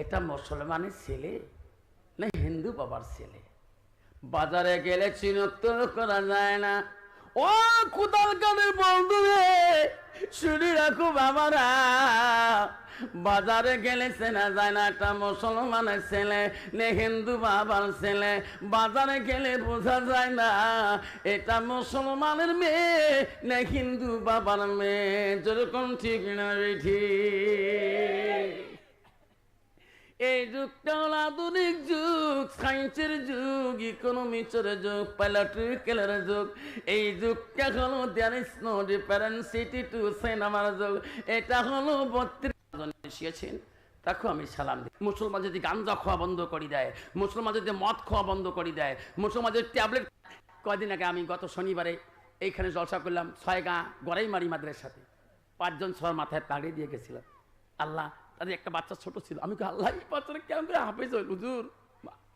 এটা মুসলমানের ছেলে না, হিন্দু বাবার ছেলে। বাজারে গেলে চিনক্ত করা যায় না। ও কুদাল কানের বন্ধু রে, শুনি রাখো বাবারা। বাজারে গেলে চেনা যায় না একটা মুসলমানের ছেলে নে, হিন্দু বাবার ছেলে। বাজারে গেলে বোঝা যায় না এটা মুসলমানের মেয়ে না, হিন্দু বাবার মেয়ে। যেরকম ঠিক না ঠিক। এই যুগটা হলো আধুনিক যুগ সায়েন্সের যুগ ইকোনমিক্সের যুগ পলিটিক্যালের যুগ। এই যুগটা হলো there is no difference to সিনেমার যুগ। এটা হলো বত্রিশ তাকে আমি সালাম দিই। মুসলমান যদি গাঞ্জা খাওয়া বন্ধ করে দেয়, মুসলমান যদি মদ খাওয়া বন্ধ করে দেয়, মুসলমান যদি ট্যাবলেট কয়দিন আগে আমি গত শনিবারে এইখানে জলসা করলাম, ছয় গাঁ গড়াই মারি মাদ্রের সাথে পাঁচজন ছয় মাথায় পাগড়ি দিয়ে গেছিলাম আল্লাহ তাদের একটা বাচ্চা ছোট ছিল। আমি আল্লাহ বাচ্চারা কেমন হাফেজ হইল হুজুর?